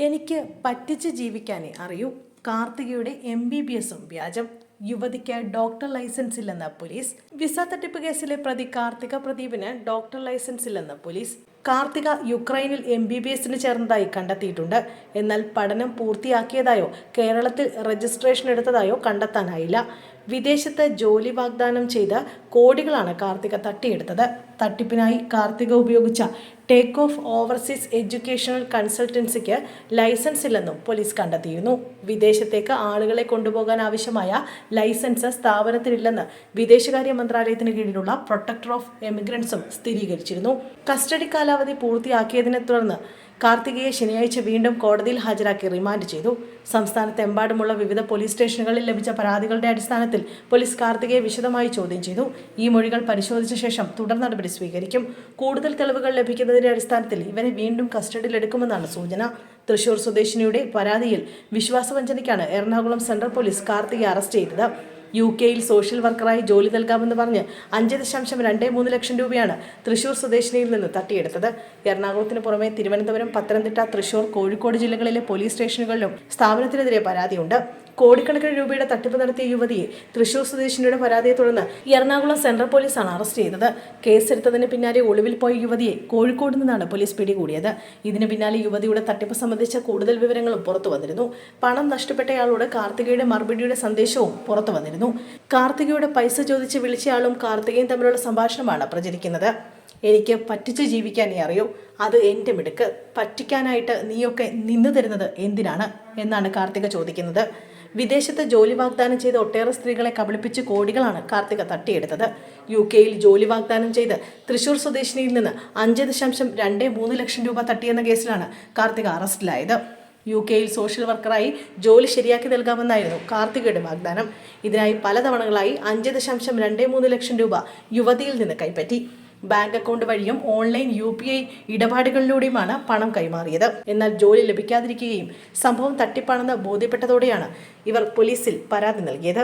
എനിക്ക് പറ്റിച്ച് ജീവിക്കാനേ അറിയൂ. കാർത്തികയുടെ എം ബി ബി എസും വ്യാജം. യുവതിക്ക് ഡോക്ടർ ലൈസൻസ് ഇല്ലെന്ന പോലീസ്. വിസ തട്ടിപ്പ് കേസിലെ പ്രതി കാർത്തിക പ്രദീപിന് ഡോക്ടർ ലൈസൻസ് ഇല്ലെന്ന പോലീസ്. കാർത്തിക യുക്രൈനിൽ എം ബി ബി എസിന് ചേർന്നതായി കണ്ടെത്തിയിട്ടുണ്ട്. എന്നാൽ പഠനം പൂർത്തിയാക്കിയതായോ കേരളത്തിൽ രജിസ്ട്രേഷൻ എടുത്തതായോ കണ്ടെത്താനായില്ല. വിദേശത്ത് ജോലി വാഗ്ദാനം ചെയ്ത് കോടികളാണ് കാർത്തിക തട്ടിയെടുത്തത്. തട്ടിപ്പിനായി കാർത്തിക ഉപയോഗിച്ച ടേക്ക് ഓഫ് ഓവർസീസ് എഡ്യൂക്കേഷണൽ കൺസൾട്ടൻസിക്ക് ലൈസൻസ് ഇല്ലെന്നും പോലീസ് കണ്ടെത്തിയിരുന്നു. വിദേശത്തേക്ക് ആളുകളെ കൊണ്ടുപോകാൻ ആവശ്യമായ ലൈസൻസ് സ്ഥാപനത്തിനില്ലെന്ന് വിദേശകാര്യ മന്ത്രാലയത്തിന് കീഴിലുള്ള പ്രൊട്ടക്ടർ ഓഫ് എമിഗ്രൻസും സ്ഥിരീകരിച്ചിരുന്നു. കസ്റ്റഡി കാലാവധി പൂർത്തിയാക്കിയതിനെ തുടർന്ന് കാർത്തികയെ ശനിയാഴ്ച വീണ്ടും കോടതിയിൽ ഹാജരാക്കി റിമാൻഡ് ചെയ്തു. സംസ്ഥാനത്തെമ്പാടുമുള്ള വിവിധ പോലീസ് സ്റ്റേഷനുകളിൽ ലഭിച്ച പരാതികളുടെ അടിസ്ഥാനത്തിൽ പോലീസ് കാർത്തികയെ വിശദമായി ചോദ്യം ചെയ്തു. ഈ മൊഴികൾ പരിശോധിച്ച ശേഷം തുടർ നടപടി സ്വീകരിക്കും. കൂടുതൽ തെളിവുകൾ ലഭിക്കുന്നതിന്റെ അടിസ്ഥാനത്തിൽ ഇവരെ വീണ്ടും കസ്റ്റഡിയിലെടുക്കുമെന്നാണ് സൂചന. തൃശൂർ സ്വദേശിനിയുടെ പരാതിയിൽ വിശ്വാസവഞ്ചനയ്ക്കാണ് എറണാകുളം സെൻട്രൽ പോലീസ് കാർത്തികയെ അറസ്റ്റ് ചെയ്തത്. യു കെയിൽ സോഷ്യൽ വർക്കറായി ജോലി നൽകാമെന്ന് പറഞ്ഞ് അഞ്ച് ദശാംശം രണ്ട് മൂന്ന് ലക്ഷം രൂപയാണ് തൃശൂർ സ്വദേശിനിയിൽ നിന്ന് തട്ടിയെടുത്തത്. എറണാകുളത്തിന് പുറമെ തിരുവനന്തപുരം പത്തനംതിട്ട തൃശൂർ കോഴിക്കോട് ജില്ലകളിലെ പോലീസ് സ്റ്റേഷനുകളിലും സ്ഥാപനത്തിനെതിരെ പരാതിയുണ്ട്. കോടിക്കണക്കിന് രൂപയുടെ തട്ടിപ്പ് നടത്തിയ യുവതിയെ തൃശൂർ സ്വദേശിനിയുടെ പരാതിയെ തുടർന്ന് എറണാകുളം സെൻട്രൽ പോലീസാണ് അറസ്റ്റ് ചെയ്തത്. കേസെടുത്തതിന് പിന്നാലെ ഒളിവിൽ പോയ യുവതിയെ കോഴിക്കോട് നിന്നാണ് പോലീസ് പിടികൂടിയത്. ഇതിന് പിന്നാലെ യുവതിയുടെ തട്ടിപ്പ് സംബന്ധിച്ച കൂടുതൽ വിവരങ്ങളും പുറത്തു വന്നിരുന്നു. പണം നഷ്ടപ്പെട്ടയാളോട് കാർത്തികയുടെ മറുപടിയുടെ സന്ദേശവും പുറത്തു വന്നിരുന്നു. കാർത്തികയുടെ പൈസ ചോദിച്ച് വിളിച്ചയാളും കാർത്തികയും തമ്മിലുള്ള സംഭാഷണമാണ് പ്രചരിക്കുന്നത്. എനിക്ക് പറ്റിച്ച് ജീവിക്കാനേ അറിയൂ. അത് എന്റെ മിടുക്ക്. പറ്റിക്കാനായിട്ട് നീയൊക്കെ നിന്നു തരുന്നത് എന്തിനാണ്? എന്നാണ് കാർത്തിക ചോദിക്കുന്നത്. വിദേശത്ത് ജോലി വാഗ്ദാനം ചെയ്ത ഒട്ടേറെ സ്ത്രീകളെ കബളിപ്പിച്ച് കോടികളാണ് കാർത്തിക തട്ടിയെടുത്തത്. യു കെയിൽ ജോലി വാഗ്ദാനം ചെയ്ത് തൃശൂർ സ്വദേശിനിയിൽ നിന്ന് അഞ്ച് ദശാംശം രണ്ട് മൂന്ന് ലക്ഷം രൂപ തട്ടിയെന്ന കേസിലാണ് കാർത്തിക അറസ്റ്റിലായത്. യു കെയിൽ സോഷ്യൽ വർക്കറായി ജോലി ശരിയാക്കി നൽകാമെന്നായിരുന്നു കാർത്തികയുടെ വാഗ്ദാനം. ഇതിനായി പലതവണകളായി അഞ്ച് ദശാംശം രണ്ട് മൂന്ന് ലക്ഷം രൂപ യുവതിയിൽ നിന്ന് കൈപ്പറ്റി. ബാങ്ക് അക്കൗണ്ട് വഴിയും ഓൺലൈൻ യു പി ഐ ഇടപാടുകളിലൂടെയുമാണ് പണം കൈമാറിയത്. എന്നാൽ ജോലി ലഭിക്കാതിരിക്കുകയും സംഭവം തട്ടിപ്പാണെന്ന് ബോധ്യപ്പെട്ടതോടെയാണ് ഇവർ പോലീസിൽ പരാതി നൽകിയത്.